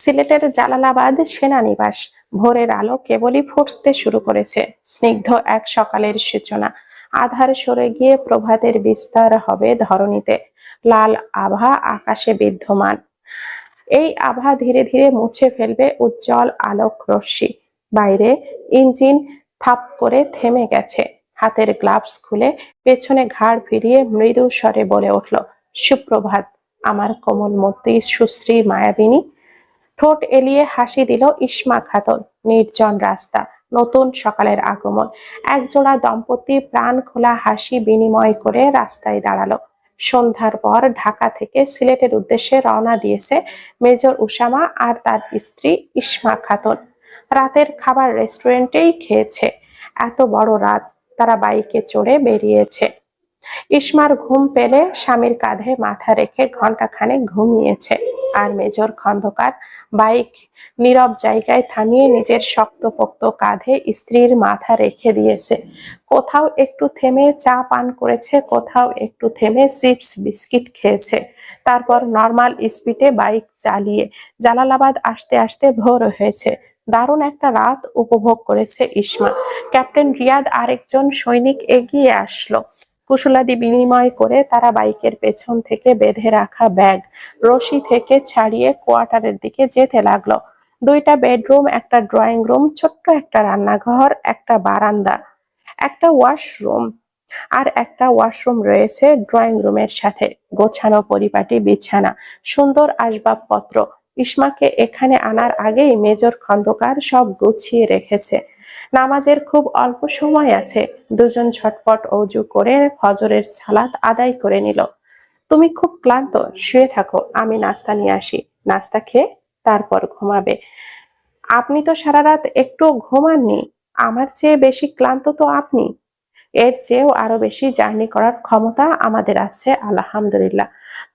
সিলেটের জালালাবাদ সেনানিবাস। ভোরের আলো কেবলই ফুটতে শুরু করেছে। স্নিগ্ধ এক সকালের সূচনা। আধার সরে গিয়ে প্রভাতের বিস্তার হবে ধরণীতে। লাল আভা আকাশে বিদ্যমান। এই আভা ধীরে ধীরে মুছে ফেলবে উজ্জ্বল আলোক রশ্মি। বাইরে ইঞ্জিন থাপ করে থেমে গেছে। হাতের গ্লাভস খুলে পেছনে ঘাড় ফিরিয়ে মৃদু স্বরে বলে উঠল, সুপ্রভাত, আমার কোমলমূর্তি সুশ্রী মায়াবিনী ঠোঁট এলিয়ে হাসি দিল ইসমা খাতুন, নির্জন রাস্তা, নতুন সকালের আগমন। একজোড়া দম্পতি প্রাণ খোলা হাসি বিনিময় করে রাস্তায় দাঁড়াল। সন্ধ্যার পর ঢাকা থেকে সিলেটের উদ্দেশ্যে রওনা দিয়েছে মেজর উসামা আর তার স্ত্রী ইসমা খাতুন। রাতের খাবার রেস্টুরেন্টেই খেয়েছে। এত বড় রাত, তারা বাইকে চড়ে বেরিয়েছে। ইসমার ঘুম পেলে স্বামীর কাঁধে মাথা রেখে ঘন্টাখানে ঘুমিয়েছে। আর মেজর খন্দকার বাইক নীরব জায়গায় থামিয়ে নিজের শক্তপোক্ত কাঁধে স্ত্রীর মাথা রেখে দিয়েছে। কোথাও একটু থেমে চা পান করেছে, কোথাও একটু থেমে চিপস, বিস্কিট খেয়েছে। তারপর নর্মাল স্পিডে বাইক চালিয়ে জালালাবাদ আসতে আসতে ভোর হয়েছে। দারুণ একটা রাত উপভোগ করেছে ইসমা ক্যাপ্টেন রিয়াদ আরেকজন সৈনিক এগিয়ে আসলো। কুশলাদি বিনিময় করে তারা বাইকের পেছন থেকে বেঁধে রাখা ব্যাগ রশি থেকে ছাড়িয়ে কোয়ার্টারের দিকে যেতে লাগল। দুইটা বেডরুম, একটা ড্রয়িং রুম, ছোট্ট একটা রান্নাঘর, একটা বারান্দা, একটা ওয়াশরুম আর একটা ওয়াশরুম রয়েছে ড্রয়িং রুমের সাথে। গোছানো পরিপাটি, বিছানা, সুন্দর আসবাবপত্র। ইসমাকে এখানে আনার আগেই মেজর খন্দকার সব গুছিয়ে রেখেছে। নামাজের খুব অল্প সময় আছে। দুজন ঝটপট অজু করে ফজরের ছালাত আদায় করে নিল। তুমি খুব ক্লান্ত, শুয়ে থাকো, আমি নাস্তা নিয়ে আসি। নাস্তা খেয়ে তারপর ঘুমাবে। আপনি তো সারা রাত একটু ঘুমাননি, আমার চেয়ে বেশি ক্লান্ত তো আপনি। এর চেয়েও আরও বেশি জার্নি করার ক্ষমতা আমাদের আছে, আলহামদুলিল্লাহ।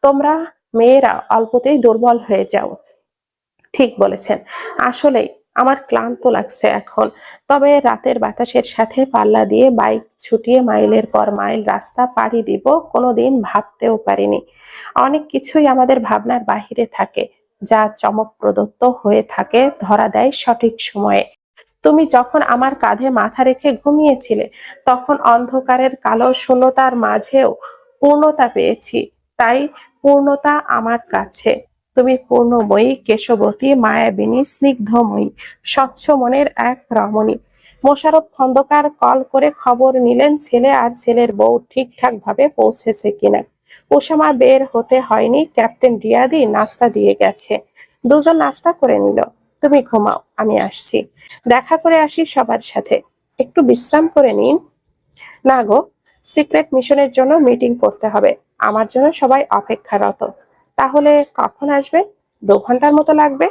তোমরা মেয়েরা অল্পতেই দুর্বল হয়ে যাও। ঠিক বলেছেন। আসলেই আমার ক্লান্ত লাগছে এখন। তবে রাতের বাতাসের সাথে পাল্লা দিয়ে বাইক ছুটিয়ে মাইলের পর মাইল রাস্তা পাড়ি দিব, কোনোদিন ভাবতেও পারিনি। অনেক কিছুই আমাদের ভাবনার বাহিরে থাকে, যা চমক প্রদত্ত হয়ে থাকে, ধরা দেয় সঠিক সময়ে। তুমি যখন আমার কাঁধে মাথা রেখে ঘুমিয়েছিলে, তখন অন্ধকারের কালো শূন্যতার মাঝেও পূর্ণতা পেয়েছি, তাই পূর্ণতা আমার কাছে। তুমি পূর্ণময়ী, কেশবতী, মায়াবিনী, স্নিগ্ধময়ী, স্বচ্ছ মনের এক রমণী। মোশারফ খন্দকার কল করে খবর নিলেন ছেলে আর ছেলের বউ ঠিকঠাক ভাবে পৌঁছেছে কিনা। ওসামা বের হতে হয়নি, ক্যাপ্টেন রিয়াদি নাস্তা দিয়ে গেছে। দুজন নাস্তা করে নিল। তুমি ঘুমাও, আমি আসছি। দেখা করে আসি সবার সাথে। একটু বিশ্রাম করে নিন। না গো, সিক্রেট মিশনের জন্য মিটিং করতে হবে। আমার জন্য সবাই অপেক্ষারত। তাহলে কখন আসবে? দু ঘণ্টার মতো লাগবে।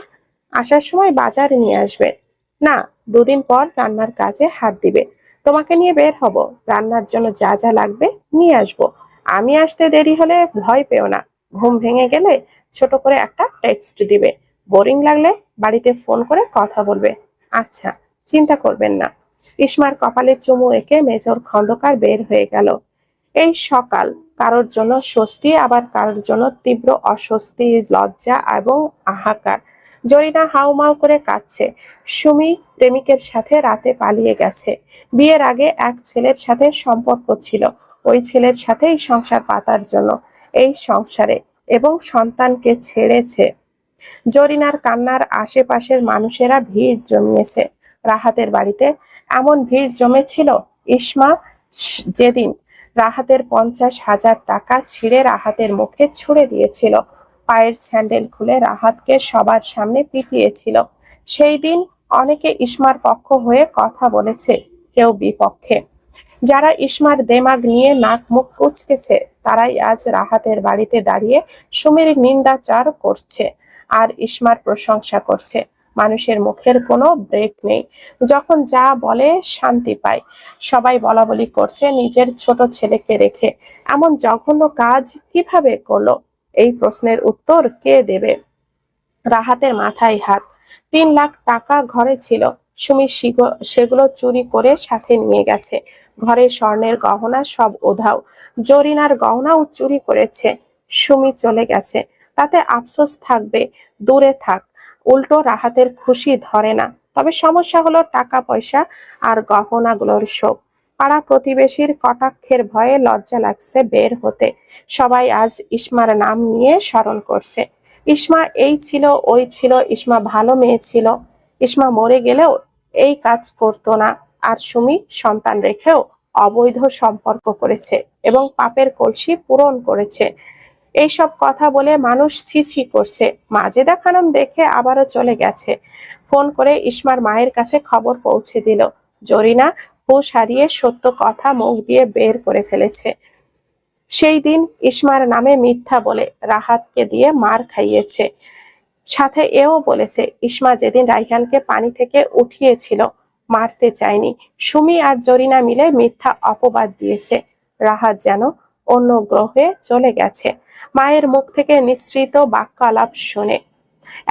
আসার সময় বাজারে নিয়ে আসবে। না, দুদিন পর রান্নার কাজে হাত দিবে। তোমাকে নিয়ে বের হব। রান্নার জন্য যা যা লাগবে নিয়ে আসব। আমি আসতে দেরি হলে ভয় পেও না। ঘুম ভেঙে গেলে ছোট করে একটা টেক্সট দিবে। বোরিং লাগলে বাড়িতে ফোন করে কথা বলবে। আচ্ছা চিন্তা করবেন না। ইসমার কপালে চুমু এঁকে মেজর খন্দকার বের হয়ে গেল। এই সকাল কারোর জন্য স্বস্তি, আবার কারোর জন্য তীব্র অস্বস্তি, লজ্জা এবং হাহাকার জরিনা হাউমাউ করে কাঁদছে। সুমি প্রেমিকের সাথে রাতে পালিয়ে গেছে। বিয়ের আগে এক ছেলের সাথে সম্পর্ক ছিল। ওই ছেলের সাথেই সংসার পাতার জন্য। এই সংসারে এবং সন্তানকে ছেড়েছে। জরিনার কান্নার আশেপাশের মানুষেরা ভিড় জমিয়েছে। রাহাতের বাড়িতে এমন ভিড় জমেছিল। ইসমা যেদিন রাহাতের পঞ্চাশ হাজার টাকা ছিঁড়ে রাহাতের মুখে ছুড়ে দিয়েছিল। পায়ের স্যান্ডেল খুলে রাহাতকে সবার সামনে পিটিয়েছিল। সেই দিন অনেকে ইসমার পক্ষ হয়ে কথা বলেছে, কেউ বিপক্ষে। যারা ইসমার দেমাগ নিয়ে নাক মুখ কুচকেছে, তারাই আজ রাহাতের বাড়িতে দাঁড়িয়ে সুমির নিন্দাচার করছে আর ইসমার প্রশংসা করছে। মানুষের মুখের কোনো ব্রেক নেই। যখন যা বলে শান্তি পায়। সবাই বলা বলি করছে, নিজের ছোট ছেলেকে রেখে। এমন জঘন্য কাজ কীভাবে করল? এই প্রশ্নের উত্তর কে দেবে? রাহাতের মাথায় হাত। তিন লাখ টাকা ঘরে ছিল। সুমি সিগ- সেগুলো চুরি করে সাথে নিয়ে গেছে। ঘরে স্বর্ণের গহনা সব উধাও। জরিনার গহনাও চুরি করেছে। সুমি চলে গেছে। তাতে আফসোস থাকবে। দূরে থাক। উল্টো রাহাতের খুশি ধরে না। তবে সমস্যা হলো টাকা, পয়সা আর গহনাগুলোর শোক। পাড়া প্রতিবেশীর কটাক্ষের ভয়ে লজ্জা লাগছে বের হতে। সবাই আজ ইসমার নাম নিয়ে স্মরণ করছে। ইসমা এই ছিল, ওই ছিল ইসমা ভালো মেয়ে ছিল। ইসমা মরে গেলেও এই কাজ করতো না। আর সুমি সন্তান রেখেও অবৈধ সম্পর্ক করেছে এবং পাপের কলসি পূরণ করেছে। এইসব কথা বলে মানুষ ছিছি করছে। মাজেদা খানম দেখে আবারও চলে গেছে। ফোন করে ইসমার মায়ের কাছে খবর পৌঁছে দিল। জরিনা হুঁশ হারিয়ে সত্য কথা মুখ দিয়ে বের করে ফেলেছে। সেই দিন ইসমার নামে মিথ্যা বলে রাহাতকে দিয়ে মার খাইয়েছে। সাথে এও বলেছে, ইসমা যেদিন রাইহানকে পানি থেকে উঠিয়েছিল, মারতে চায়নি। সুমি আর জরিনা মিলে মিথ্যা অপবাদ দিয়েছে। রাহাত যেন অন্য গ্রহে চলে গেছে। মায়ের মুখ থেকে নিঃসৃত বাক্য আলাপ শুনে।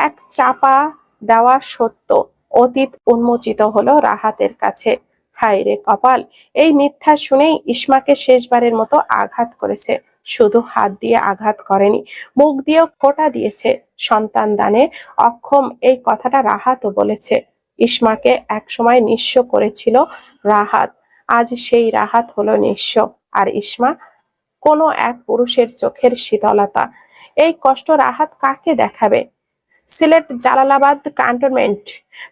এক চাপা দেওয়া সত্য অতীত উন্মোচিত হলো রাহাতের কাছে। হায় রে কপাল, এই মিথ্যা শুনেই ইসমাকে শেষবারের মতো আঘাত করেছে। শুধু হাত দিয়ে আঘাত করেনি, মুখ দিয়েও খোটা দিয়েছে। সন্তান দানে অক্ষম এই কথাটা রাহাতও বলেছে। ইসমাকে একসময় নিঃস্ব করেছিল রাহাত, আজ সেই রাহাত হলো নিঃস্ব। আর ইসমা কোনো এক পুরুষের চোখের শীতলতা। এই কষ্ট রাহাত কাকে দেখাবে? সিলেট জালালাবাদ ক্যান্টনমেন্ট।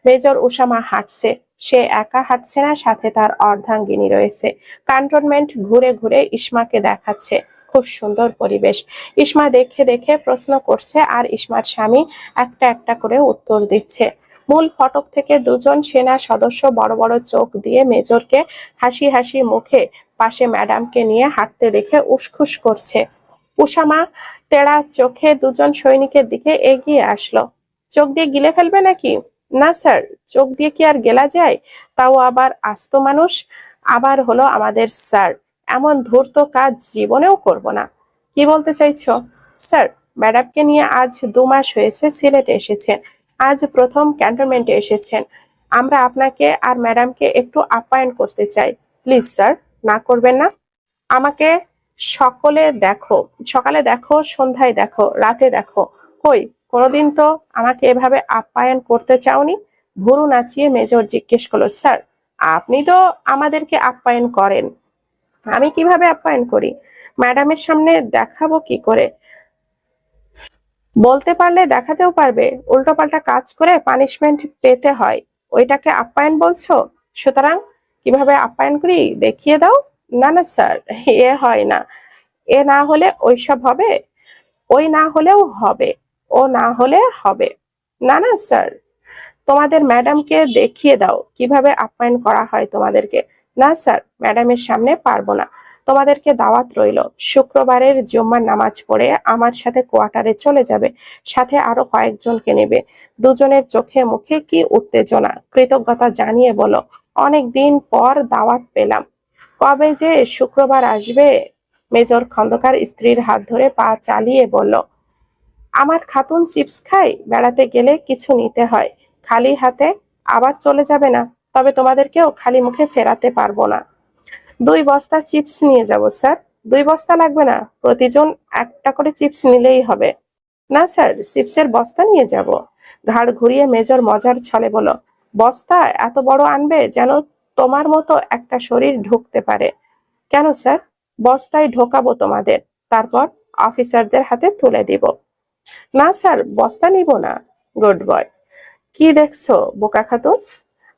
মেজর উসামা হাঁটছে। সে একা হাঁটছে না, সাথে তার অর্ধাঙ্গিনী রয়েছে। ক্যান্টনমেন্ট ঘুরে ঘুরে ইসমাকে দেখাচ্ছে। খুব সুন্দর পরিবেশ। ইসমা দেখে দেখে প্রশ্ন করছে, আর ইসমার স্বামী? একটা একটা করে উত্তর দিচ্ছে। মূল ফটক থেকে দুজন সেনা সদস্য বড় বড় চোখ দিয়ে মেজরকে হাসি হাসি মুখে পাশে ম্যাডামকে নিয়ে হাঁটতে দেখে উসখুস করছে। উসামা তেড়া চোখে দুজন সৈনিকের দিকে এগিয়ে আসলো। চোখ দিয়ে গিলে ফেলবে নাকি? না, স্যার, চোখ দিয়ে কি আর গেলা যায়? তাও আবার আস্ত মানুষ? আবার হলো আমাদের স্যার। এমন ধূর্ত কাজ জীবনেও করব না। কি বলতে চাইছো? স্যার, ম্যাডামকে নিয়ে আজ দু মাস হয়েছে সিলেটে এসেছেন। আজ প্রথম ক্যান্টনমেন্টে এসেছেন। আমরা আপনাকে আর ম্যাডামকে একটু আপ্যায়ন করতে চাই। Please, sir. না করবেন না। আমাকে সকলে দেখো, সকালে দেখো, সন্ধ্যায় দেখো, রাতে দেখো। কই কোনোদিন তো আমাকে এভাবে আপ্যায়ন করতে চাওনি। ভুরু নাচিয়ে মেজর জিজ্ঞেস করল, স্যার, আপনি তো আমাদেরকে আপ্যায়ন করেন। আমি কীভাবে আপ্যায়ন করি? ম্যাডামের সামনে দেখাবো কি করে? বলতে পারলে দেখাতেও পারবে। উল্টোপাল্টা কাজ করে পানিশমেন্ট পেতে হয়। ওইটাকে আপ্যায়ন বলছো? সুতরাং কীভাবে আপ্যায়ন করি? দেখিয়ে দাও। না না, স্যার, এ হয় না। এ না হলে ওইসব হবে। ওই না হলেও হবে। ও না হলে হবে। না না, স্যার। তোমাদের ম্যাডামকে দেখিয়ে দাও। কীভাবে আপ্যায়ন করা হয় তোমাদেরকে? না, স্যার, ম্যাডামের সামনে পারব না। তোমাদেরকে দাওয়াত রইল। শুক্রবারের জুম্মার নামাজ পড়ে আমার সাথে কোয়ার্টারে চলে যাবে। সাথে আরও কয়েকজনকে নেবে। দুজনের চোখে মুখে কি উত্তেজনা? কৃতজ্ঞতা জানিয়ে বলো। অনেক দিন পর দাওয়াত পেলাম। কবে যে শুক্রবার আসবে? মেজর খন্দকার স্ত্রীর হাত ধরে পা চালিয়ে বলল, আমার খাতুন চিপস খাই বেড়াতে গেলে কিছু নিতে হয়। খালি হাতে আবার চলে যাবে না? তবে তোমাদেরকেও খালি মুখে ফেরাতে পারব না। দুই বস্তা চিপস নিয়ে যাব, স্যার। দুই বস্তা লাগবে না? প্রতিজন একটা করে চিপস নিলেই হবে। না, স্যার, চিপসের বস্তা নিয়ে যাব। ঘাড় ঘুরিয়ে মেজর মজার ছলে বলো বস্তা এত বড় আনবে যেন তোমার মতো একটা শরীর ঢুকতে পারে। কেন, স্যার? বস্তায় ঢোকাবো তোমাদের। তারপর অফিসারদের হাতে তুলে দিব। না, স্যার, বস্তা নিব না, গুড বয়। কি দেখছ, বোকা খাতুন?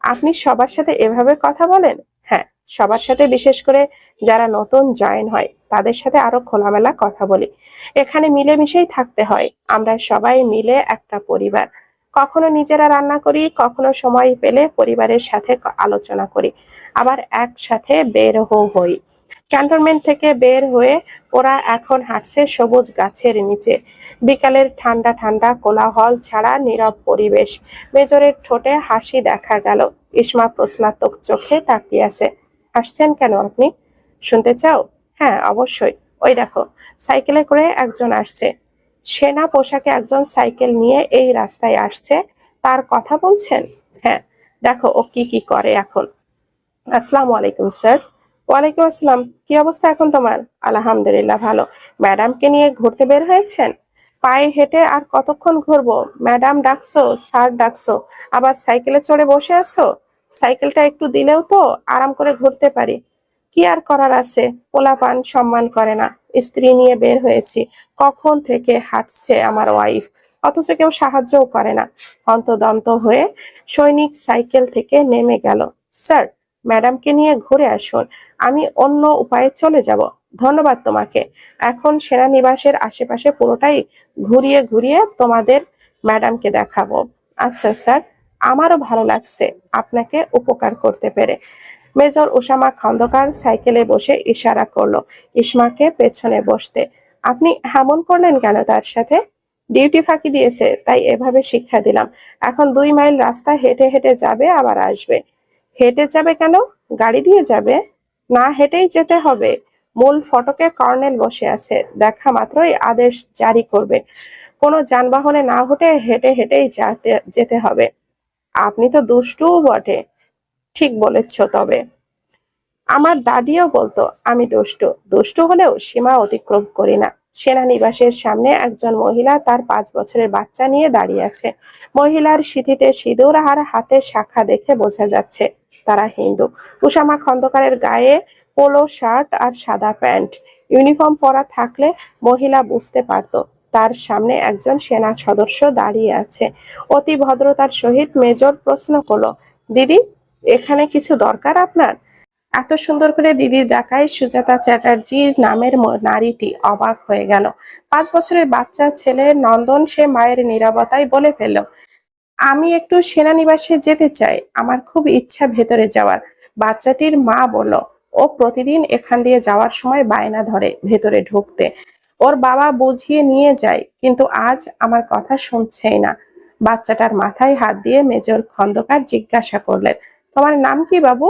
আপনি সবার সাথে এভাবে কথা বলেন? হ্যাঁ সবার সাথে বিশেষ করে যারা নতুন জয়েন হয়, তাদের সাথে আরও খোলামেলা কথা বলি। এখানে মিলেমিশেই থাকতে হয়। আমরা সবাই মিলে একটা পরিবার। কখনো নিজেরা রান্না করি, কখনো সময় পেলে পরিবারের সাথে আলোচনা করি। আবার একসাথে বের হই। ক্যান্টনমেন্ট থেকে বের হয়ে ওরা এখন হাঁটছে সবুজ গাছের নিচে। বিকালের ঠান্ডা ঠান্ডা কোলাহল ছাড়া নীরব পরিবেশ। মেজরের ঠোঁটে হাসি দেখা গেল। ইসমা প্রশ্নাত্মক চোখে তাকিয়ে আছে। আসছেন কেন আপনি? শুনতে চাও? হ্যাঁ অবশ্যই। ওই দেখো, সাইকেলে করে একজন আসছে। সেনা পোশাকে একজন সাইকেল নিয়ে এই রাস্তায় আসছে। তার কথা বলছেন? হ্যাঁ দেখো ও কি কি করে এখন। আসসালামু আলাইকুম, স্যার। ওয়ালাইকুম আসসালাম। কি অবস্থা এখন তোমার? আলহামদুলিল্লাহ, ভালো। ম্যাডামকে নিয়ে ঘুরতে বের হয়েছেন? পায়ে হেঁটে আর কতক্ষণ ঘুরবো? ম্যাডাম ডাকছো, স্যার ডাকছো, আবার সাইকেলে চড়ে বসে আছো? সাইকেলটা একটু দিলেও তো আরাম করে ঘুরতে পারি। কি আর করার আছে? পোলাপান সম্মান করে না। স্ত্রী নিয়ে বের হয়েছি। কখন থেকে হাঁটছে আমার ওয়াইফ অথচ কেউ সাহায্যও করে না। অন্তদন্ত হয়ে সৈনিক সাইকেল থেকে নেমে গেল। স্যার, ম্যাডামকে নিয়ে ঘুরে আসুন। আমি অন্য উপায়ে চলে যাব। ধন্যবাদ তোমাকে। এখন সেনানিবাসের আশেপাশে পুরোটাই ঘুরিয়ে ঘুরিয়ে তোমাদের ম্যাডামকে দেখাবো। আচ্ছা স্যার, আমারও ভালো লাগছে আপনাকে উপকার করতে পেরে। মেজর ওসামা খন্দকার সাইকেলে বসে ইশারা করল ইসমাকে পেছনে বসতে। আপনি এমন করলেন কেন তার সাথে? ডিউটি ফাঁকি দিয়েছে, তাই এভাবে শিক্ষা দিলাম। এখন দুই মাইল রাস্তা হেঁটে হেঁটে যাবে, আবার আসবে। হেঁটে যাবে কেন? গাড়ি দিয়ে যাবে? না, হেঁটেই যেতে হবে। মূল ফটকে কর্নেল বসে আছে। দেখা মাত্রই আদেশ জারি করবে। কোনো যানবাহনে না উঠে হেঁটে হেঁটেই যাতে হবে। আপনি তো দুষ্টুও বটে। ঠিক বলেছ তবে। আমার দাদিও বলতো, আমি দুষ্টু। দুষ্টু হলেও সীমা অতিক্রম করি না। সেনানিবাসের সামনে একজন মহিলা তার পাঁচ বছরের বাচ্চা নিয়ে দাঁড়িয়ে আছে। মহিলার সিঁথিতে সিঁদুর আর হাতে শাখা দেখে বোঝা যাচ্ছে। তারা হিন্দু। উসামা খন্দকারের গায়ে পোলো শার্ট আর সাদা প্যান্ট। ইউনিফর্ম পরা থাকলে মহিলা বুঝতে পারত, তার সামনে একজন সেনা সদস্য দাঁড়িয়ে আছে। অতি ভদ্রতার সহিত মেজর প্রশ্ন করল, দিদি, এখানে কিছু দরকার আপনার? এত সুন্দর করে দিদির ডাকায় সুজাতা চ্যাটার্জির নামের নারীটি অবাক হয়ে গেল। পাঁচ বছরের বাচ্চা ছেলে নন্দন সে মায়ের নিরাপত্তায় বলে ফেলল আমি একটু সেনানিবাসে যেতে চাই। আমার খুব ইচ্ছা ভেতরে যাওয়ার। বাচ্চাটির মা বলল, ও প্রতিদিন এখান দিয়ে যাওয়ার সময় বায়না ধরে ভেতরে ঢুকতে। ওর বাবা বুঝিয়ে নিয়ে যায়, কিন্তু আজ আমার কথা শুনছেই না। বাচ্চাটার মাথায় হাত দিয়ে মেজর খন্দকার জিজ্ঞাসা করলেন, তোমার নাম কি বাবু?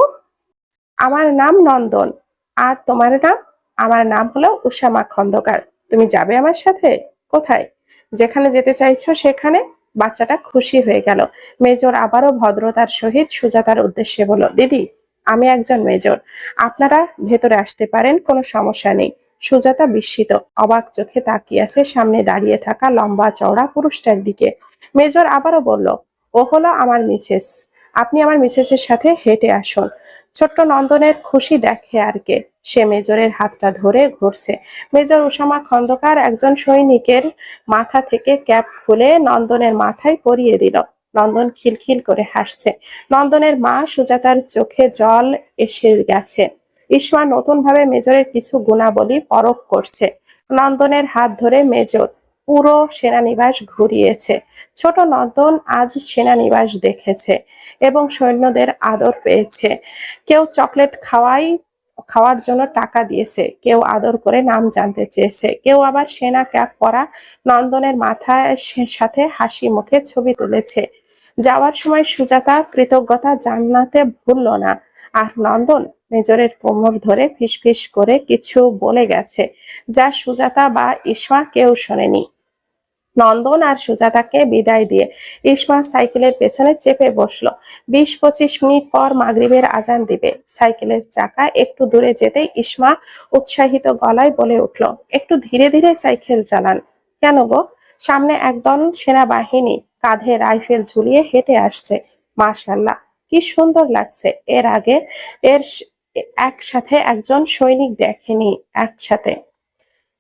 আমার নাম নন্দন। আর তোমার নাম? আমার নাম হলো উষামা খন্দকার। তুমি যাবে আমার সাথে? কোথায়? যেখানে যেতে চাইছো সেখানে? বাচ্চাটা খুশি হয়ে গেল। মেজর আবারও ভদ্রতার সহিত সুজাতার উদ্দেশ্যে বলল, দিদি, আমি একজন মেজর। আপনারা ভেতরে আসতে পারেন, কোনো সমস্যা নেই। সুজাতা বিস্মিত, অবাক চোখে তাকিয়ে আছে সামনে দাঁড়িয়ে থাকা লম্বা চওড়া পুরুষটার দিকে। মেজর আবারও বলল, ও হলো আমার মিসেস। আপনি আমার মিসেসের সাথে হেঁটে আসুন। ছোট্ট নন্দনের খুশি দেখে আর কে। সে মেজরের হাতটা ধরে ঘুরছে। মেজর উসামা খন্দকার একজন সৈনিকের মাথা থেকে ক্যাপ খুলে নন্দনের মাথায় পরিয়ে দিল। নন্দন খিলখিল করে হাসছে। নন্দনের মা সুজাতার চোখে জল এসে গেছে। ইসমা নতুনভাবে মেজরের কিছু গুণাবলী পরখ করছে। নন্দনের হাত ধরে মেজর পুরো সেনানিবাস ঘুরিয়েছে। ছোট নন্দন আজ সেনানিবাস দেখেছে এবং সৈন্যদের আদর পেয়েছে। কেউ চকলেট খাওয়াই, খাওয়ার জন্য টাকা দিয়েছে, কেউ আদর করে নাম জানতে চেয়েছে, কেউ আবার সেনা ক্যাপ পরা নন্দনের মাথায় সাথে হাসি মুখে ছবি তুলেছে। যাওয়ার সময় সুজাতা কৃতজ্ঞতা জান্নাতে ভুলল না। আর নন্দন মেজরের কোমর ধরে ফিসফিস করে কিছু বলে গেছে, যা সুজাতা বা ইসমা কেউ শোনেনি। নন্দন আর সুজাতাকে বিদায় দিয়ে ইসমা সাইকেলের পেছনে চেপে বসল। বিশ পঁচিশ মিনিট পর মাগরিবের আজান দিবে। সাইকেলের চাকা একটু দূরে যেতে ইসমা উৎসাহিত গলায় বলে উঠল, একটু ধীরে ধীরে সাইকেল চালান। কেন গো? সামনে একদল সেনাবাহিনী কাঁধে রাইফেল ঝুলিয়ে হেঁটে আসছে। মাশাল্লাহ, কি সুন্দর লাগছে। এর আগে এর একসাথে একজন সৈনিক দেখেনি, একসাথে।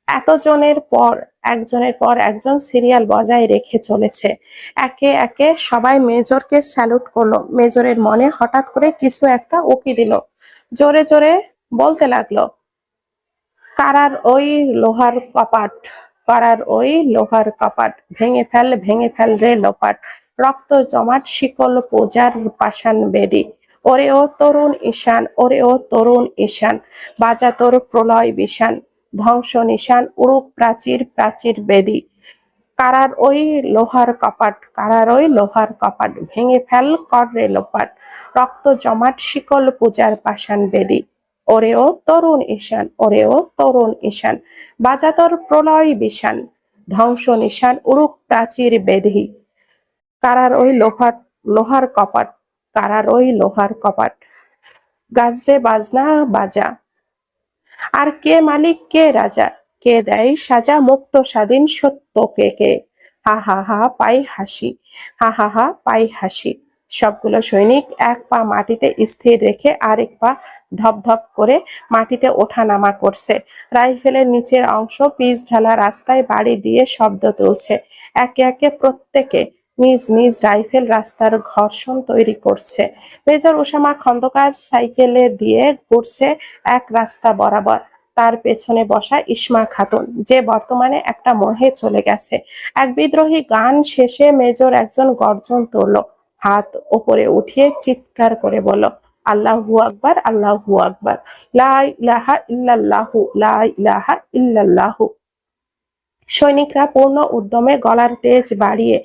এতজনের পর, একজনের পর একজন সিরিয়াল বজায় রেখে চলেছে। একে একে সবাই মেজরকে স্যালুট করল। মেজরের মনে হঠাৎ করে কিছু একটা উকি দিল। জোরে জোরে বলতে লাগল, কারার ওই লোহার কপাট, কারার ওই লোহার কপাট, ভেঙে ফেল ভেঙে ফেল রে লোপাট। রক্ত জমাট শিকল পূজার পাষাণ বেদি। ওরে ও তরুণ ঈশান, ওরে ও তরুণ ঈশান, বাজা তোর প্রলয় বিশান ধ্বংস নিশান, উড়ুক প্রাচীর প্রাচীর বেদি। কারার ওই লোহার কপাট, কারার ওই লোহার কপাট, ভেঙে ফেল কর রে লোপাট, রক্ত জমাট শিকল পূজার পাষাণ বেদি। ওরে ও তরুণ ঈশান, ওরে ও তরুণ ঈশান বাজাতর প্রলয় বিশান ধ্বংস নিশান, উড়ুক প্রাচীর বেধি কারার ওই লোহার লোহার কপাট কারার ওই লোহার কপাট। গাজরে বাজনা বাজা। আর কে মালিক, কে রাজা? কে দেয় সাজা মুক্ত স্বাধীন সত্যকে কে? হা হা হা, পাই হাসি। হা হা হা, পাই হাসি। সবগুলো সৈনিক এক পা মাটিতে স্থির রেখে আরেক পা ধপধপ করে মাটিতে ওঠানামা করছে। রাইফেলের নিচের অংশ পিচ ঢালা রাস্তায় বাড়ি দিয়ে শব্দ তুলছে। একে একে প্রত্যেকে নিজ নিজ রাইফেল রাস্তার ঘর্ষণ তৈরি করছে। মেজর ওসামা খন্দকার সাইকেলে দিয়ে ঘুরছে এক রাস্তা বরাবর। তার পেছনে বসা ইসমা খাতুন, যে বর্তমানে একটা মহে চলে গেছে। এক বিদ্রোহী গান শেষে মেজর একজন গর্জন তুলল, হাত ওপরে উঠিয়ে চিৎকার করে বলল, আল্লাহু আকবার আল্লাহু আকবার, লা ইলাহা ইল্লাল্লাহু, লা ইলাহা ইল্লাল্লাহু। সৈনিকরা পূর্ণ উদ্যমে গলার তেজ বাড়িয়ে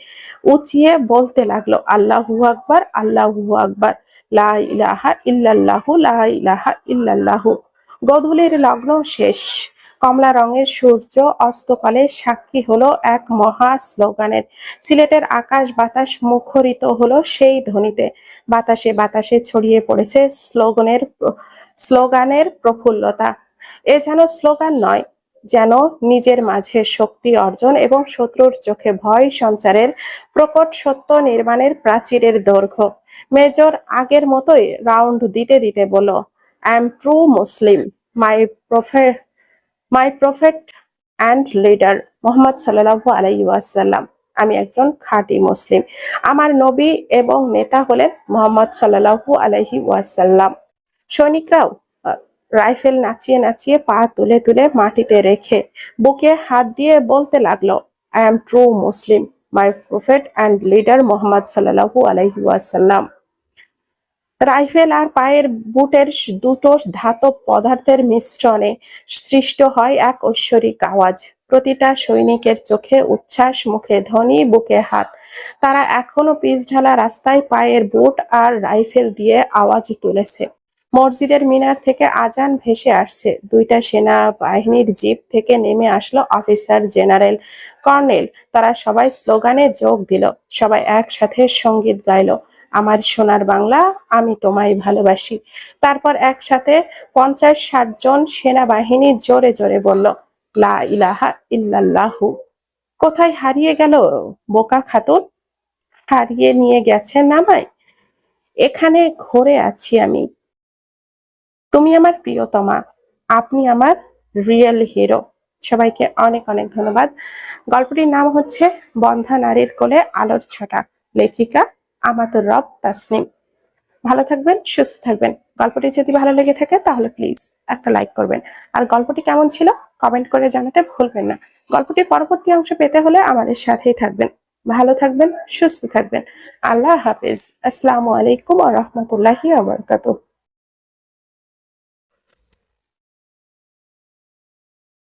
উঁচিয়ে বলতে লাগল, আল্লাহু আকবার আল্লাহু আকবার, লা ইলাহা ইল্লাল্লাহু, লা ইলাহা ইল্লাল্লাহু। গধূলির লগ্ন শেষ। কমলা রঙের সূর্য অস্তকালে সাক্ষী হলো এক মহা স্লোগানের। সিলেটের আকাশ বাতাস মুখরিত হলো সেই ধ্বনিতে। বাতাসে বাতাসে ছড়িয়ে পড়েছে স্লোগানের স্লোগানের প্রফুল্লতা। এ যেন স্লোগান নয় যেন নিজের মাঝে শক্তি অর্জন এবং শত্রুর চোখে ভয় সঞ্চারের প্রকট সত্য নির্মাণের প্রাচীরের দৈর্ঘ্য। মেজর আগের মতোই রাউন্ড দিতে দিতে বলল I am true Muslim my prophet my prophet and leader Mohammad সাল্লাল্লাহু আলাইহি ওয়াসাল্লাম। আমি একজন খাঁটি মুসলিম। আমার নবী এবং নেতা হলেন মোহাম্মদ সাল্লাল্লাহু আলাইহি ওয়াসাল্লাম। সৈনিকরাও রাইফেল নাচিয়ে নাচিয়ে পা তুলে তুলে মাটিতে রেখে বুকে হাত দিয়ে বলতে লাগল I am true Muslim my prophet and leader Mohammad সাল্লাল্লাহু আলাইহি ওয়াসাল্লাম। রাইফেল আর পায়ের বুটের দুটো ধাতব পদার্থের মিশ্রণে সৃষ্ট হয় এক ঐশ্বরিক আওয়াজ। প্রতিটা সৈনিকের চোখে উচ্ছ্বাস, মুখে ধনী বুকে হাত। তারা এখনও পিচ ঢালা রাস্তায় পায়ের বুট আর রাইফেল দিয়ে আওয়াজ তুলেছে। মসজিদের মিনার থেকে আজান ভেসে আসছে। দুইটা সেনা বাহিনীর জিপ থেকে নেমে আসলো অফিসার জেনারেল কর্নেল। তারা সবাই স্লোগানে যোগ দিল। সবাই একসাথে সংগীত গাইলো। আমার সোনার বাংলা, আমি তোমায় ভালোবাসি। তারপর একসাথে পঞ্চাশ ষাট জন সেনাবাহিনী জোরে জোরে বলল, লা ইলাহা ইল্লাল্লাহু। কোথায় হারিয়ে গেল বোকা খাতুন? হারিয়ে নিয়ে গেছে নামায় এখানে ঘরে আছি আমি। তুমি আমার প্রিয়তমা। আপনি আমার রিয়েল হিরো সবাইকে অনেক অনেক ধন্যবাদ। গল্পটির নাম হচ্ছে বন্ধা নারীর কোলে আলোর ছটা। লেখিকা আমাতুর রব তাসনিম। ভালো থাকবেন, সুস্থ থাকবেন। গল্পটি যদি ভালো লেগে থাকে তাহলে প্লিজ একটা লাইক করবেন। আর গল্পটি কেমন ছিল কমেন্ট করে জানাতে ভুলবেন না। গল্পটির পরবর্তী অংশ পেতে হলে আমাদের সাথেই থাকবেন। ভালো থাকবেন, সুস্থ থাকবেন। আল্লাহ হাফিজ। আসসালামু আলাইকুম আ রহমতুল্লাহি আবরকাতুহ